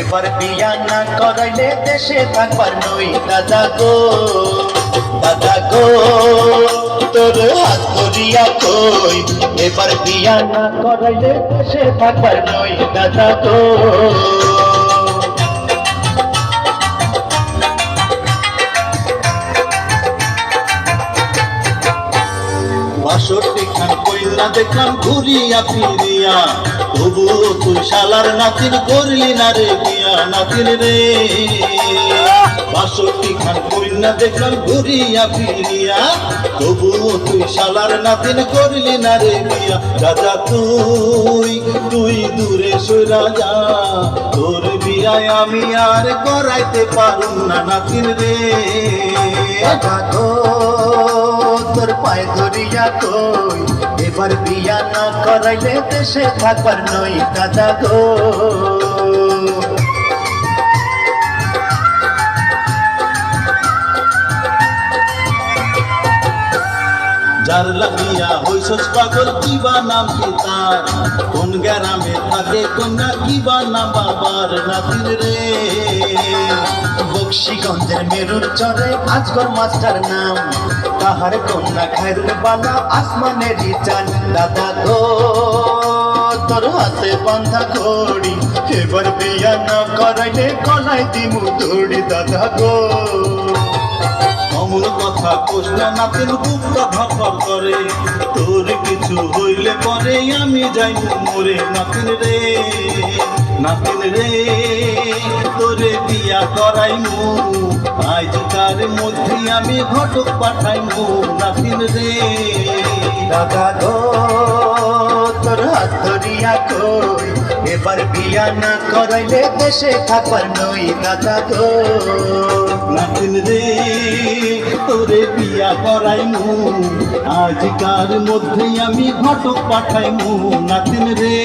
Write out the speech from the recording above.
এবার বিয়া না করাইলে দেশে থাকবার নই দাদা গো দাদা গো, তোর হাত ধরিয়া কই? এবার বিয়া না করাইলে দেশে থাকবার নই দাদা গো। বাষট্টি খান কইলা দেখলাম ঘুরিয়া ফিরিয়া। তবুও তুই শালার নাতিন করলি না রে বিয়া নাতিন রে। বাষট্টি খান কইলা দেখলাম ঘুরিয়া ফিরিয়া। তবুও তুই শালার নাতিন করলি না রে বিয়া রাজা তুই তুই দূরে সইরা যা। তোর বিয়ায় আমি আর করাইতে পারুম না নাতিন রে। গো তোর পায়ে ধরিয়া কই এবার বিয়া না করাইলে দেশে থাকবার নই দাদা গো। যার লাগিয়া হইছস পাগল কিবা নাম কি কোন গ্রামে থাকে, কন্যা কিবা নাম বাবার নাতির রে? বক্সিগঞ্জের মেরুর চরে আজগর মাস্টার নাম তাহার কন্যা খাইল বালা আসমানে চান দাদা গো, তোর হাতে বান্ধা ঘড়ি, এবার বিয়া না করাইলে কলাই দিমু ধরি দাদা গো। অমন কথা কোষ্টা নাতের বুকটা ধপর করে কিছু হইলে পরে আমি যাই। মরে নাতিন রে নাতিন রে তোরে বিয়া করাইমু। আজ তার মধ্যে আমি ঘটক পাঠাই পাঠাইমু। নাতিন রে। দাদা গো তোর হাত ধরিয়া কই? এবার বিয়া না করাইলে দেশে থাকবার নই। দাদা গো। নাতিন রে তোরে বিয়া করাইমু। আজকার মধ্যে আমি ঘটক পাঠাইমু। নাতিন রে।